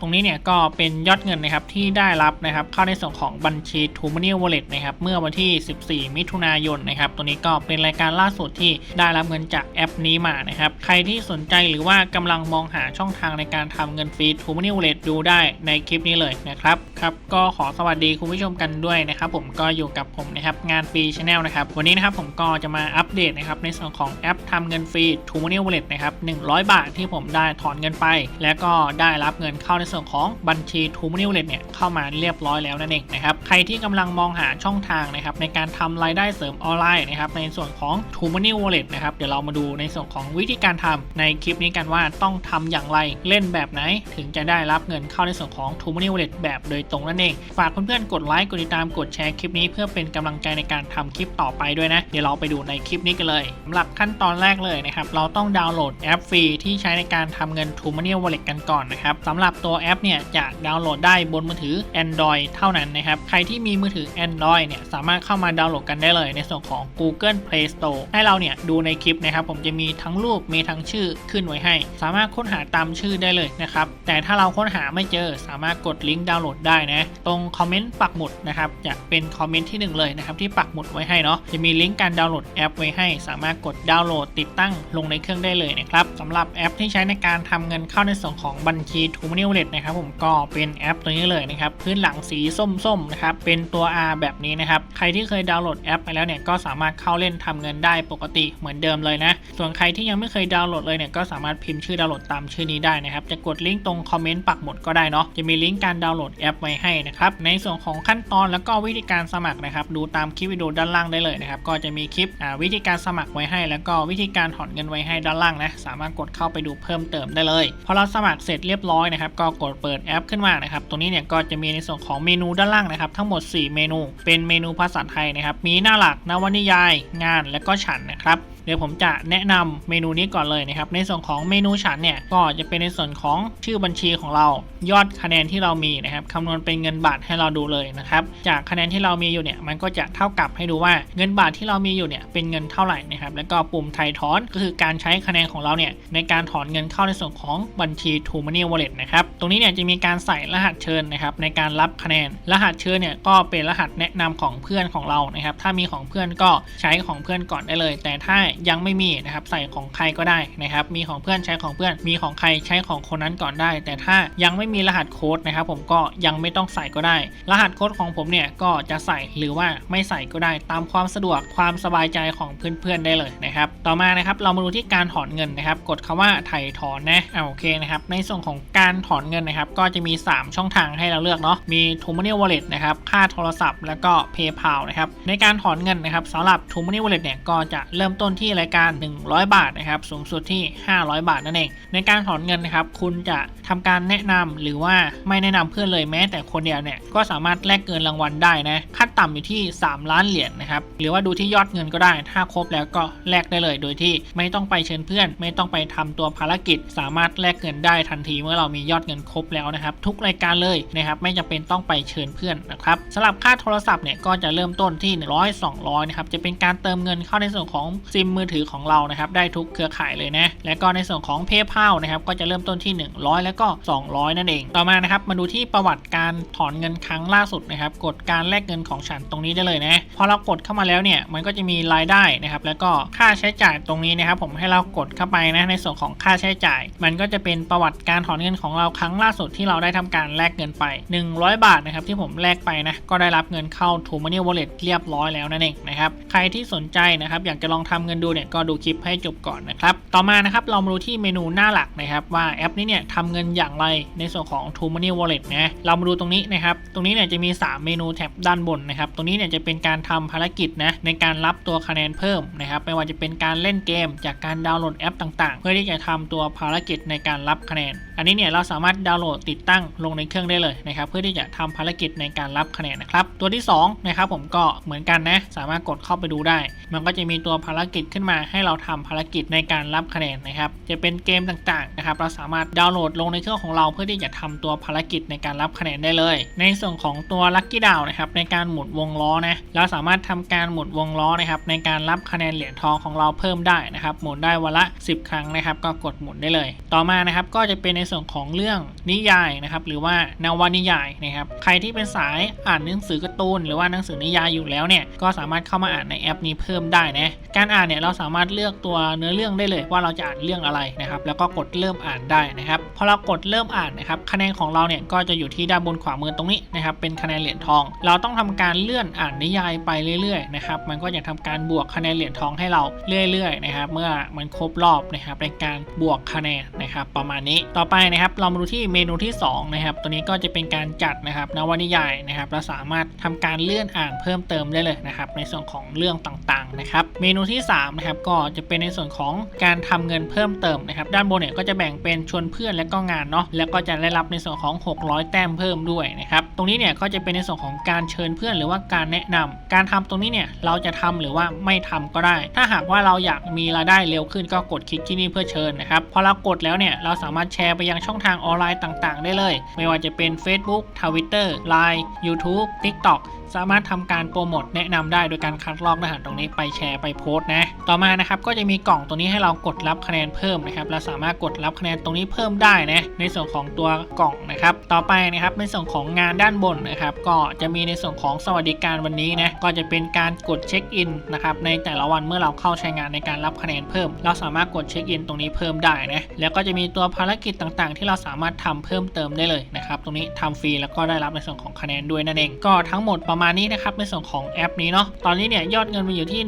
ตรงนี้เนี่ยก็เป็นยอดเงินนะครับที่ได้รับนะครับเข้าในส่วนของบัญชี t ูม m น n วอลเล็ตนะครับเมื่อวันที่ 14 มิถุนายนนะครับตัวนี้ก็เป็นรายการล่าสุดที่ได้รับเงินจากแอปนี้มานะครับใครที่สนใจหรือว่ากำลังมองหาช่องทางในการทำเงินฟรี t ูม m น n วอลเล็ตดูได้ในคลิปนี้เลยนะครับครับก็ขอสวัสดีคุณผู้ชมกันด้วยนะครับผมก็อยู่กับผมนะครับงานฟรีชาแนลนะครับวันนี้นะครับผมก็จะมาอัปเดตนะครับในส่วนของแอปทำเงินฟรี t ูม m น n วอลเล็ตนะครับ100 บาทที่ผมได้ถอนเงินไป และก็ได้รับเงินเข้าในส่วนของบัญชี t ูม m น n วลเลตเนี่ยเข้ามาเรียบร้อยแล้วนั่นเองนะครับใครที่กำลังมองหาช่องทางนะครับในการทำรายได้เสริมออนไลน์นะครับในส่วนของ t ูม m น n วอลเล็ตนะครับเดี๋ยวเรามาดูในส่วนของวิธีการทำในคลิปนี้กันว่าต้องทำอย่างไรเล่นแบบไหน ถึงจะได้รับเงินเข้าในส่วนของ t ูม m น n วอลเล็ตแบบโดยตรงนั่นเอง ฝากเพื่อนๆกดไลค์กดติดตามกดแชร์คลิปนี้เพื่อเป็นกำลังใจในการทำคลิปต่อไปด้วยนะเดี๋ยวเราไปดูในคลิปนี้กันเลยสำหรับขั้นตอนแรกเลยนะครับเราต้องดาวน์โหลดแอปฟรีที่ใช้ในการทำเงิน t ูม m น n วอลเล็ตกันก่อนนะครับสำหรับตัวแอปเนี่ยจะดาวน์โหลดได้บนมือถือ Android เท่านั้นนะครับ ใครที่มีมือถือ Android เนี่ยสามารถเข้ามาดาวน์โหลดกันได้เลยในส่วนของ Google Play Store ให้เราเนี่ยดูในคลิปนะครับ ผมจะมีทั้งรูปมีทั้งชื่อขึ้นไว้ให้ สามารถค้นหาตามชื่อได้เลยนะครับ แต่ถ้าเราค้นหาไม่เจอสามารถกดลิงก์ดาวน์โหลดได้นะ ตรงคอมเมนต์ปักหมุดนะครับจะเป็นคอมเมนต์ที่หนึ่งเลยนะครับที่ปักหมุดไว้ให้เนาะจะมีลิงก์การดาวน์โหลดแอปไว้ให้ สามารถกดดาวน์โหลดติดตั้งลงในเครื่องได้เลยนะครับสำหรับแอปที่ใช้ในการทำเงินเข้าในส่วนของบัญชี t ูม m น n วลเล็ตนะครับผมก็เป็นแอปตัวนี้เลยนะครับพื้นหลังสีส้มๆนะครับเป็นตัว R แบบนี้นะครับใครที่เคยดาวน์โหลดแอปไปแล้วเนี่ยก็สามารถเข้าเล่นทำเงินได้ปกติเหมือนเดิมเลยนะส่วนใครที่ยังไม่เคยดาวน์โหลดเลยเนี่ยก็สามารถพิมพ์ชื่อดาวน์โหลดตามชื่อนี้ได้นะครับจะกดลิงก์ตรงคอมเมนต์ปักหมุดก็ได้เนาะจะมีลิงก์การดาวน์โหลดแอปไว้ให้นะครับในส่วนของขั้นตอนแล้วก็วิธีการสมัครนะครับดูตามคลิปวิดีโอด้านล่างได้เลยนะครับก็จะมีคลิปวิธีการสมัครไว้ให้ แล้วก็วิธีการถอนเงินไว้ให้ด้านล่างนะสามารถกดเข้าไปดูเพิ่มเติมได้เลยพอเราสมัครเสร็จเรียบร้อยนะครับก็กดเปิดแอปขึ้นมานะครับ ตรงนี้เนี่ยก็จะมีในส่วนของเมนูด้านล่างนะครับ ทั้งหมด 4 เมนู เป็นเมนูภาษาไทยนะครับ มีหน้าหลักนวนิยาย งานและก็ฉันนะครับ เดี๋ยวผมจะแนะนำเมนูนี้ก่อนเลยนะครับ ในส่วนของเมนูฉันเนี่ยก็จะเป็นในส่วนของชื่อบัญชีของเรา ยอดคะแนนที่เรามีนะครับคำนวณเป็นเงินบาทให้เราดูเลยนะครับ จากคะแนนที่เรามีอยู่เนี่ยมันก็จะเท่ากับให้ดูว่าเงินบาทที่เรามีอยู่เนี่ยเป็นเงินเท่าไหร่นะครับ แล้วก็ปุ่มไทยถอนก็คือการใช้คะแนนของเราเนี่ยในการถอนเงินเข้าในส่วนของบัญชี t ูม m น n วอลเล็ตนะครับ ตรงนี้เนี่ยจะมีการใส่รหัสเชิญนะครับในการรับคะแนน รหัสเชิญเนี่ยก็เป็นรหัสแนะนำของเพื่อนของเรานะครับ ถ้ามีของเพื่อนก็ใช้ของเพื่อนก่อนได้เลย แต่ถ้ายังไม่มีนะครับใส่ของใครก็ได้นะครับมีของเพื่อนใช้ของเพื่อน มีของใครใช้ของคนนั้นก่อนได้ แต่ถ้ายังไม่มีรหัสโค้ดนะครับผมก็ยังไม่ต้องใส่ก็ได้ รหัสโค้ดของผมเนี่ยก็จะใส่หรือว่าไม่ใส่ก็ได้ ตามความสะดวกความสบายใจของเพื่อนๆได้เลยนะครับต่อมานะครับเรามาดูที่การถอนเงินนะครับ กดคำว่าไถ่ถอนนะอ่าโอเคนะครับในส่วนของการถอนเงินนะครับ ก็จะมี 3 ช่องทางให้เราเลือกเนาะมี t ูม m น n วอลเล็ตนะครับค่าโทรศัพท์แล้วก็ PayPal นะครับในการถอนเงินนะครับสำหรับ t ูม m น n วอลเล็ตเนี่ยก็จะเริ่มต้นที่ที่รายการ 100 บาทนะครับสูงสุดที่ 500 บาทนั่นเอง ในการถอนเงินนะครับคุณจะทำการแนะนำหรือว่าไม่แนะนำเพื่อนเลยแม้แต่คนเดียวเนี่ยก็สามารถแลกเงินรางวัลได้นะขั้นต่ำอยู่ที่ 3 ล้านเหรียญนนะครับหรือว่าดูที่ยอดเงินก็ได้ ถ้าครบแล้วก็แลกได้เลย โดยที่ไม่ต้องไปเชิญเพื่อน ไม่ต้องไปทำตัวภารกิจ สามารถแลกเงินได้ทันทีเมื่อเรามียอดเงินครบแล้วนะครับทุกรายการเลยนะครับไม่จำเป็นต้องไปเชิญเพื่อนนะครับสำหรับค่าโทรศัพท์เนี่ยก็จะเริ่มต้นที่ 100 200นะครับจะเป็นการเติมเงินเข้าในส่วนของซิมมือถือของเรานะครับได้ทุกเครือข่ายเลยนะ และก็ในส่วนของ PayPal นะครับก็จะเริ่มต้นที่ 100 แล้วก็ 200 นั่นเอง ต่อมานะครับมาดูที่ประวัติการถอนเงินครั้งล่าสุดนะครับกดการแลกเงินของฉันตรงนี้ได้เลยนะพอเรากดเข้ามาแล้วเนี่ยมันก็จะมีรายได้นะครับแล้วก็ค่าใช้จ่ายตรงนี้นะครับผมให้เรากดเข้าไปนะในส่วนของค่าใช้จ่าย มันก็จะเป็นประวัติการถอนเงินของเราครั้งล่าสุดที่เราได้ทำการแลกเงินไป 100 บาทนะครับที่ผมแลกไปนะก็ได้รับเงินเข้า t ูม m น n วอลเล็ตเรียบร้อยแล้วนั่นเองนะครับใครที่สนใจนะครับอยากจะลองทำเงินดูเนี่ยก็ดูคลิปให้จบก่อนนะครับ ต่อมานะครับเรามาดูที่เมนูหน้าหลักนะครับ ว่าแอปนี้เนี่ยทำเงินอย่างไรในส่วนของ t ูม m น n วอลเล็ตนะเรามาดูตรงนี้นะครับ ตรงนี้เนี่ยจะมี 3 เมนูแท็บด้านบนนะครับ ตรงนี้เนี่ยจะเป็นการทำภารกิจนะในการรับตัวคะแนนเพิ่มนะครับ ไม่ว่าจะเป็นการเล่นเกม จากการดาวน์โหลดแอปต่าง ๆ เพื่อที่จะทำตัวภารกิจในการรับคะแนน อันนี้เนี่ยเราสามารถดาวน์โหลดติดตั้งลงในเครื่องได้เลยนะครับเพื่อที่จะทำภารกิจในการรับคะแนนนะครับ ตัวที่2นะครับผมก็เหมือนกันนะสามารถกดเข้าไปดูได้ มันก็จะมีตัวภารกิจขึ้นมาให้เราทำภารกิจในการรับคะแนนนะครับ จะเป็นเกมต่างๆนะครับ เราสามารถดาวน์โหลดลงในเครื่องของเราเพื่อที่จะทำตัวภารกิจในการรับคะแนนได้เลย ในส่วนของตัวลัคกี้ดาวนะครับในการหมุนวงล้อนะเราสามารถทำการหมุนวงล้อนะครับในการรับคะแนนเหรียญทองของเราเพิ่มได้นะครับ หมุนได้วันละ 10 ครั้งนะครับ ก็กดหมุนได้เลย ต่อมานะครับก็จะเป็นในส่วนของเรื่องนิยายนะครับหรือว่านวนิยายนะครับใครที่เป็นสายอ่านหนังสือการ์ตูนหรือว่าหนังสือนิยายอยู่แล้วเนี่ยก็สามารถเข้ามาอ่านในแอปนี้เพิ่มได้นะการอ่านเนี่ยเราสามารถเลือกตัวเนื้อเรื่องได้เลยว่าเราจะอ่านเรื่องอะไรนะครับแล้วก็กดเริ่มอ่านได้นะครับพอเรากดเริ่มอ่านนะครับคะแนนของเราเนี่ยก็จะอยู่ที่ด้านบนขวามือตรงนี้นะครับเป็นคะแนนเหรียญทอง เราต้องทำการเลื่อนอ่านนิยายไปเรื่อยๆนะครับมันก็จะทำการบวกคะแนนเหรียญทองให้เราเรื่อยๆนะครับเมื่อมันครบรอบนะครับในการบวกคะแนนนะครับประมาณนี้ต่อไปนะครับเรามาดูที่เมนูที่สองนะครับตัวนี้ก็จะเป็นการจัดนะครับนวนิยายนะครับเราสามารถทำการเลื่อนอ่านเพิ่มเติมได้เลยนะครับในส่วนของเรื่องต่างๆนะครับเมนูที่สามนะครับก็จะเป็นในส่วนของการทำเงินเพิ่มเติมนะครับด้านบนเนี่ยก็จะแบ่งเป็นชวนเพื่อนและก็งานเนาะแล้วก็จะได้รับในส่วนของ 600 แต้มเพิ่มด้วยนะครับตรงนี้เนี่ยก็จะเป็นในส่วนของการเชิญเพื่อนหรือว่าการแนะนำการทำตรงนี้เนี่ยเราจะทำหรือว่าไม่ทำก็ได้ ถ้าหากว่าเราอยากมีรายได้เร็วขึ้นก็กดคลิกที่นี่เพื่อเชิญนะครับพอเรากดแล้วเนี่ยเราสามารถแชร์ไปยังช่องทางออนไลน์ต่าง ๆ ได้เลย ไม่ว่าจะเป็น Facebook Twitter Line YouTube TikTok สามารถทำการโปรโมทแนะนำได้โดยการคัดลอกเนื้อหาตรงนี้ไปแชร์ไปโพสต์นะ ต่อมานะครับก็จะมีกล่องตัวนี้ให้เรากดรับคะแนนเพิ่มนะครับเราสามารถกดรับคะแนนตรงนี้เพิ่มได้นะในส่วนของตัวกล่องนะครับ ต่อไปนะครับในส่วนของงานด้านบนนะครับ ก็จะมีในส่วนของสวัสดิการวันนี้นะก็จะเป็นการกดเช็คอินนะครับในแต่ละวันเมื่อเราเข้าใช้งานในการรับคะแนนเพิ่ม เราสามารถกดเช็คอินตรงนี้เพิ่มได้นะแล้วก็จะมีตัวภารกิจต่างๆ ที่เราสามารถทำเพิ่มเติมได้เลยนะครับตรงนี้ทำฟรีแล้วก็ได้รับในส่วนของคะแนนด้วยนั่นเองก็ทั้งหมดประมาณนี้นะครับในส่วนของแอปนี้เนาะตอนนี้เนี่ยยอดเงินมีอยู่ที่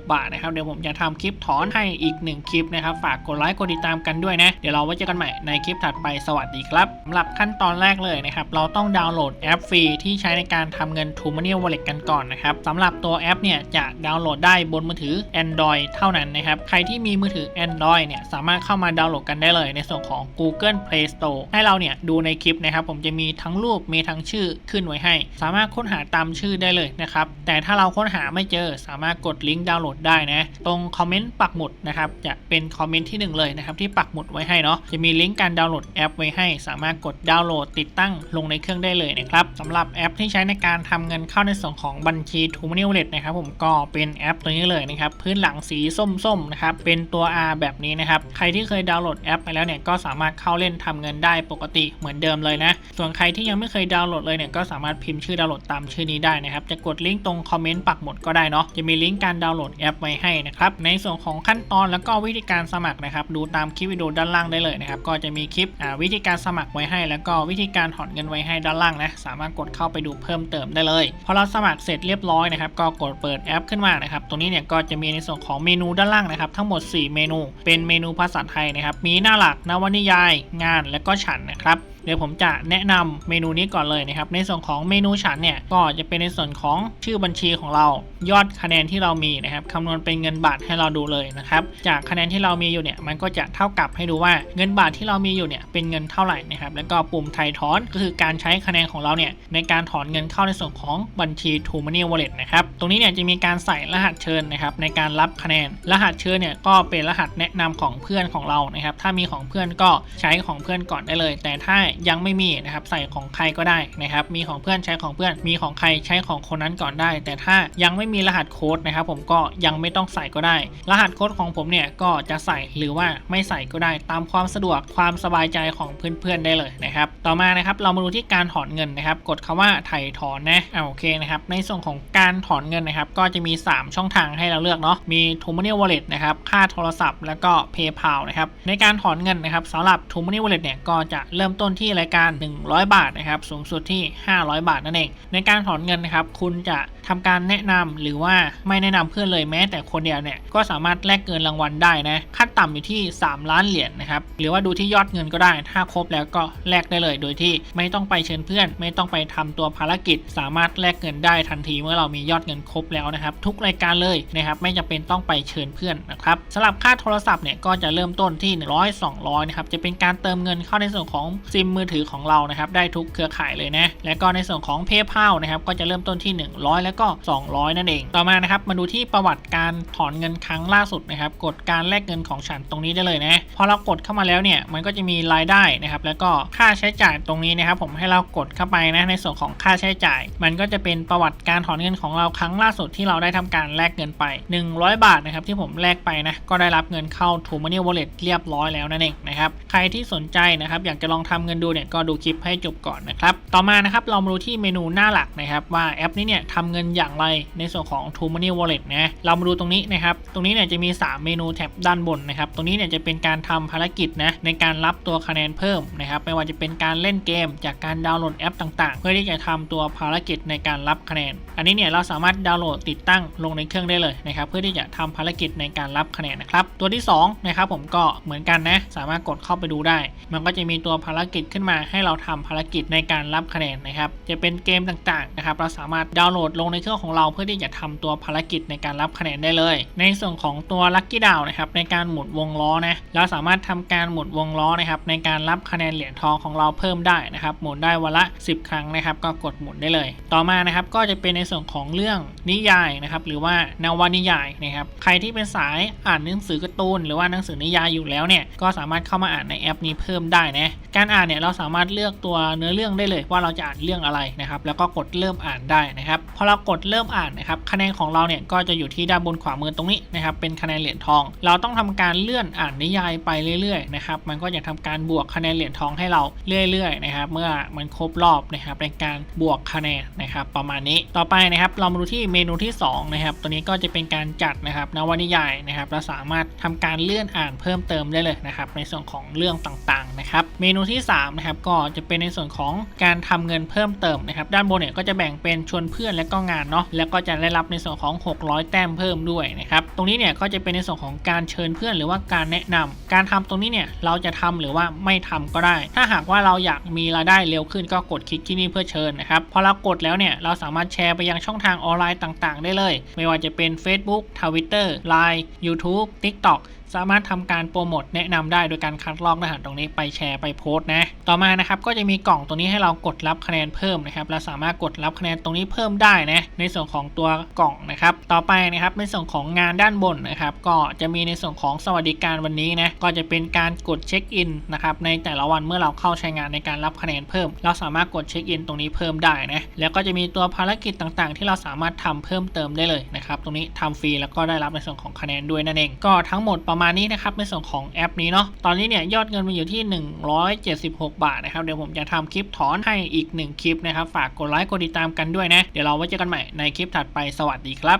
176 บาทนะครับเดี๋ยวผมจะทำคลิปถอนให้อีก 1 คลิปนะครับฝากกดไลค์กดติดตามกันด้วยนะ เดี๋ยวเราไว้เจอกันใหม่ในคลิปถัดไปสวัสดีครับสำหรับขั้นตอนแรกเลยนะครับเราต้องดาวน์โหลดแอปฟรีที่ใช้ในการทำเงิน t ูมา n น y Wallet กันก่อนนะครับสำหรับตัวแอปเนี่ยจะดาวน์โหลดได้บนมือถือ Android เท่านั้นนะครับใครที่มีมือถือ Android เนี่ยสามารถเข้ามาดาวน์โหลดกันได้เลย ในส่วนของ Google Play Store ให้เราเนี่ยดูในคลิปนะครับผมจะมีทั้งรูปมีทั้งชื่อขึ้นไว้ให้สามารถามารถค้นหาตามชื่อได้เลยนะครับ แต่ถ้าเราค้นหาไม่เจอสามารถกดลิงก์ดาวน์โหลดได้นะ ตรงคอมเมนต์ปักหมุดนะครับจะเป็นคอมเมนต์ที่หนึ่งเลยนะครับที่ปักหมุดไว้ให้เนาะจะมีลิงก์การดาวน์โหลดแอปไว้ให้ สามารถกดดาวน์โหลดติดตั้งลงในเครื่องได้เลยนะครับสำหรับแอปที่ใช้ในการทำเงินเข้าในส่วนของบัญชี t ูมาน Wallet นะครับผมก็เป็นแอปตัวนี้เลยนะครับพื้นหลังสีส้มๆนะครับเป็นตัว R แบบนี้นะครับใครที่เคยดาวน์โหลดแอปไปแล้วเนี่ยก็สามารถเข้าเล่นทำเงินได้ปกติเหมือนเดิมเลยนะส่วนใครที่ยังไม่เคยดาวน์โหลดเลยเนี่ยก็สามารถพิมพ์ชื่อาวน์โหลดตามชื่อนี้ได้นะครับ จะกดลิงก์ตรงคอมเมนต์ปักหมุดก็ได้เนาะ จะมีลิงก์การดาวน์โหลดแอปไว้ให้นะครับ ในส่วนของขั้นตอนแล้วก็วิธีการสมัครนะครับ ดูตามคลิปวิดีโอด้านล่างได้เลยนะครับ ก็จะมีคลิปวิธีการสมัครไว้ให้ แล้วก็วิธีการถอนเงินไว้ให้ด้านล่างนะ สามารถกดเข้าไปดูเพิ่มเติมได้เลย พอเราสมัครเสร็จเรียบร้อยนะครับ ก็กดเปิดแอปขึ้นมานะครับ ตรงนี้เนี่ยก็จะมีในส่วนของเมนูด้านล่างนะครับ ทั้งหมด 4 เมนู เป็นเมนูภาษาไทยนะครับ มีหน้าหลักนวนิยาย งาน และก็ฉันนะครับ เดี๋ยวผมจะแนะนำเมนูนี้ก่อนเลยนะครับ ในส่วนของเมนูฉันเนี่ยก็จะเป็นในส่วนของชื่อบัญชีของเรา ยอดคะแนนที่เรามีนะครับคำนวณเป็นเงินบาทให้เราดูเลยนะครับ จากคะแนนที่เรามีอยู่เนี่ยมันก็จะเท่ากับให้ดูว่าเงินบาทที่เรามีอยู่เนี่ยเป็นเงินเท่าไหร่นะครับ แล้วก็ปุ่มไทยถอนก็คือการใช้คะแนนของเราเนี่ยในการถอนเงินเข้าในส่วนของบัญชี t ูมา n น y Wallet นะครับ ตรงนี้เนี่ยจะมีการใส่รหัสเชิญนะครับในการรับคะแนน รหัสเชิญเนี่ยก็เป็นรหัสแนะนำของเพื่อนของเรานะครับ ถ้ามีของเพื่อนก็ใช้ของเพื่อนก่อนได้เลย แต่ถ้ายังไม่มีนะครับใส่ของใครก็ได้นะครับมีของเพื่อนใช้ของเพื่อน มีของใครใช้ของคนนั้นก่อนได้ แต่ถ้ายังไม่มีรหัสโค้ดนะครับผมก็ยังไม่ต้องใส่ก็ได้ รหัสโค้ดของผมเนี่ยก็จะใส่หรือว่าไม่ใส่ก็ได้ ตามความสะดวกความสบายใจของเพื่อนๆได้เลยนะครับต่อมานะครับเรามาดูที่การถอนเงินนะครับกดคำว่าไถ่ถอนนะอ่าโอเคนะครับในส่วนของการถอนเงินนะครับก็จะมี 3 ช่องทางให้เราเลือกเนาะมี t ูมา n น y Wallet นะครับค่าโทรศัพท์แล้วก็ PayPal นะครับในการถอนเงินนะครับสำหรับ t ูมา n น y Wallet เนี่ยก็จะเริ่มต้นที่ที่รายการ 100 บาทนะครับสูงสุดที่ 500 บาทนั่นเอง ในการถอนเงินนะครับคุณจะทำการแนะนำหรือว่าไม่แนะนำเพื่อนเลยแม้แต่คนเดียวเนี่ยก็สามารถแลกเงินรางวัลได้นะขั้นต่ำอยู่ที่ 3 ล้านเหรียญนะครับหรือว่าดูที่ยอดเงินก็ได้ ถ้าครบแล้วก็แลกได้เลย โดยที่ไม่ต้องไปเชิญเพื่อน ไม่ต้องไปทำตัวภารกิจ สามารถแลกเงินได้ทันทีเมื่อเรามียอดเงินครบแล้วนะครับ ทุกรายการเลยนะครับไม่จำเป็นต้องไปเชิญเพื่อนนะครับสำหรับค่าโทรศัพท์เนี่ยก็จะเริ่มต้นที่ 100 200นะครับจะเป็นการเติมเงินเข้าในส่วนของซิมมือถือของเรานะครับได้ทุกเครือข่ายเลยนะและก็ในส่วนของ PayPal นะครับก็จะเริ่มต้นที่ 100 แล้วก็ 200 นั่นเอง ต่อมานะครับมาดูที่ประวัติการถอนเงินครั้งล่าสุดนะครับกดการแลกเงินของฉันตรงนี้ได้เลยนะพอเรากดเข้ามาแล้วเนี่ยมันก็จะมีรายได้นะครับแล้วก็ค่าใช้จ่ายตรงนี้นะครับผมให้เรากดเข้าไปนะในส่วนของค่าใช้จ่าย มันก็จะเป็นประวัติการถอนเงินของเราครั้งล่าสุดที่เราได้ทำการแลกเงินไป 100 บาทนะครับที่ผมแลกไปนะก็ได้รับเงินเข้า t ูมา n น y Wallet เรียบร้อยแล้วนั่นเองนะครับใครที่สนใจนะครับอยากจะลองทำเงินดูเนี่ยก็ดูคลิปให้จบก่อนนะครับ ต่อมานะครับเรามาดูที่เมนูหน้าหลักนะครับ ว่าแอปนี้เนี่ยทำเงินอย่างไรในส่วนของ t ูมา n น y Wallet นะเรามาดูตรงนี้นะครับ ตรงนี้เนี่ยจะมี 3 เมนูแท็บด้านบนนะครับ ตรงนี้เนี่ยจะเป็นการทำภารกิจนะในการรับตัวคะแนนเพิ่มนะครับ ไม่ว่าจะเป็นการเล่นเกม จากการดาวน์โหลดแอปต่างๆ เพื่อที่จะทำตัวภารกิจในการรับคะแนน อันนี้เนี่ยเราสามารถดาวน์โหลดติดตั้งลงในเครื่องได้เลยนะครับ เพื่อที่จะทำภารกิจในการรับคะแนนนะครับ ตัวที่2นะครับผมก็เหมือนกันนะ สามารถกดเข้าไปดูได้ มันก็จะมีตัวภารกิจขึ้นมาให้เราทำภารกิจในการรับคะแนนนะครับ จะเป็นเกมต่างๆนะครับ เราสามารถดาวน์โหลดลงในเครื่องของเราเพื่อที่จะทำตัวภารกิจในการรับคะแนนได้เลย ในส่วนของตัวลัคกี้ดาวนะครับในการหมุนวงล้อนะเราสามารถทำการหมุนวงล้อนะครับในการรับคะแนนเหรียญทองของเราเพิ่มได้นะครับหมุนได้วันละ 10 ครั้งนะครับก็กดหมุนได้เลย ต่อมานะครับก็จะเป็นในส่วนของเรื่องนิยายนะครับหรือว่านวนิยายนะครับใครที่เป็นสายอ่านหนังสือการ์ตูนหรือว่าหนังสือนิยายอยู่แล้วเนี่ยก็สามารถเข้ามาอ่านในแอปนี้เพิ่มได้นะการอ่านเนี่ยเราสามารถเลือกตัวเนื้อเรื่องได้เลย ว่าเราจะอ่านเรื่องอะไรนะครับ แล้วก็กดเริ่มอ่านได้นะครับ พอเรากดเริ่มอ่านนะครับ คะแนนของเราเนี่ยก็จะอยู่ที่ด้านบนขวามือตรงนี้นะครับ เป็นคะแนนเหรียญทอง เราต้องทำการเลื่อนอ่านนิยายไปเรื่อยๆนะครับ มันก็จะทำการบวกคะแนนเหรียญทองให้เราเรื่อยๆนะครับ เมื่อมันครบรอบนะครับในการบวกคะแนนนะครับประมาณนี้ ต่อไปนะครับเรามาดูที่เมนูที่2นะครับ ตัวนี้ก็จะเป็นการจัดนะครับนวนิยายนะครับ เราสามารถทำการเลื่อนอ่านเพิ่มเติมได้เลยนะครับ ในส่วนของเรื่องต่างๆนะครับ เมนูที่3นะครับก็จะเป็นในส่วนของการทำเงินเพิ่มเติมนะครับด้านบนเนี่ยก็จะแบ่งเป็นชวนเพื่อนและก็งานเนาะแล้วก็จะได้รับในส่วนของ 600 แต้มเพิ่มด้วยนะครับตรงนี้เนี่ยก็จะเป็นในส่วนของการเชิญเพื่อนหรือว่าการแนะนำการทำตรงนี้เนี่ยเราจะทำหรือว่าไม่ทำก็ได้ ถ้าหากว่าเราอยากมีรายได้เร็วขึ้นก็กดคลิกที่นี่เพื่อเชิญนะครับพอเรากดแล้วเนี่ยเราสามารถแชร์ไปยังช่องทางออนไลน์ต่าง ๆ ได้เลย ไม่ว่าจะเป็น Facebook Twitter Line YouTube TikTok สามารถทำการโปรโมทแนะนำได้โดยการคัดลอกรหัสตรงนี้ไปแชร์ไปโพสต์นะ ต่อมานะครับก็จะมีกล่องตรงนี้ให้เรากดรับคะแนนเพิ่มนะครับเราสามารถกดรับคะแนนตรงนี้เพิ่มได้นะในส่วนของตัวกล่องนะครับ ต่อไปนะครับในส่วนของงานด้านบนนะครับ ก็จะมีในส่วนของสวัสดิการวันนี้นะก็จะเป็นการกดเช็คอินนะครับในแต่ละวันเมื่อเราเข้าใช้งานในการรับคะแนนเพิ่ม เราสามารถกดเช็คอินตรงนี้เพิ่มได้นะแล้วก็จะมีตัวภารกิจต่างๆ ที่เราสามารถทำเพิ่มเติมได้เลยนะครับตรงนี้ทำฟรีแล้วก็ได้รับในส่วนของคะแนนด้วยนั่นเองก็ทั้งหมดประมาณนี้นะครับในส่วนของแอปนี้เนาะตอนนี้เนี่ยยอดเงินมันอยู่ที่ 176 บาทนะครับเดี๋ยวผมจะทำคลิปถอนให้อีก 1 คลิปนะครับ ฝากกดไลค์กดติดตามกันด้วยนะ เดี๋ยวเราไว้เจอกันใหม่ในคลิปถัดไปสวัสดีครับ